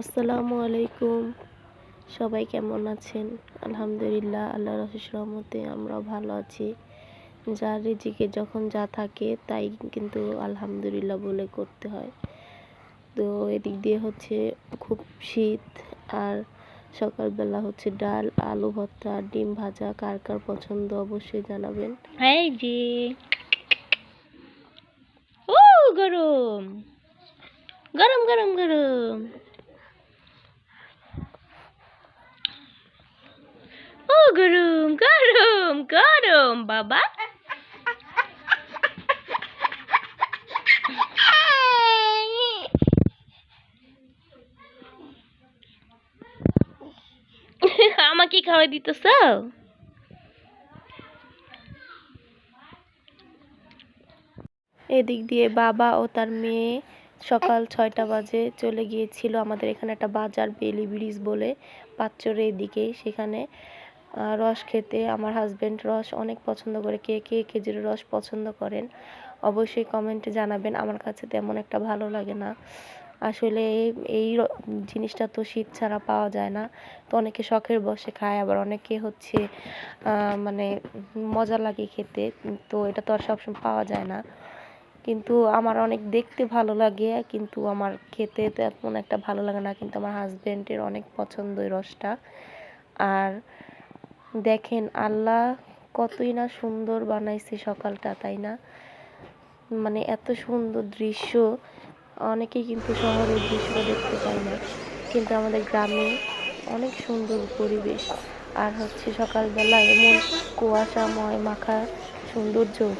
আসসালামু আলাইকুম। সবাই কেমন আছেন? আলহামদুলিল্লাহ আল্লাহ রহমতে আমরাও ভালো আছি। যার রিজিকে যখন যা থাকে, তাই কিন্তু আলহামদুলিল্লাহ বলে করতে হয়। তো এদিক দিয়ে হচ্ছে খুব শীত, আর সকালবেলা হচ্ছে ডাল, আলু ভর্তা, ডিম ভাজা, কার কার পছন্দ অবশ্যই জানাবেন। ও গরম। গরম গরম গরম ও গরম গরম গরম, বাবা। আমাকে খাওয়াই দিতেছ? এদিক দিয়ে বাবা ও তার মেয়ে সকাল ছয়টা বাজে চলে গিয়েছিল আমাদের এখানে একটা বাজার বেলি ব্রিজ বলে পাঁচচরের এদিকে সেখানে রস খেতে। আমার হাজবেন্ড রস অনেক পছন্দ করে। কে কে খেজুরের রস পছন্দ করেন অবশ্যই কমেন্টে জানাবেন। আমার কাছে তেমন একটা ভালো লাগে না। আসলে এই- জিনিসটা তো শীত ছাড়া পাওয়া যায় না। তো অনেকে শখের বসে খায়, আবার অনেকে হচ্ছে মানে মজা লাগে খেতে। তো এটা তো আর সবসময় পাওয়া যায় না। কিন্তু আমার অনেক দেখতে ভালো লাগে, কিন্তু আমার খেতে তেমন একটা ভালো লাগে না। কিন্তু আমার হাজব্যান্ডের অনেক পছন্দ এই রসটা। আর দেখেন, আল্লাহ কতই না সুন্দর বানাইছে সকালটা, তাই না? মানে এত সুন্দর দৃশ্য, অনেকেই কিন্তু শহরের দৃশ্য দেখতে পায় না। কিন্তু আমাদের গ্রামে অনেক সুন্দর পরিবেশ। আর হচ্ছে সকালবেলা এমন কুয়াশাময়, মাখা সৌন্দর্য।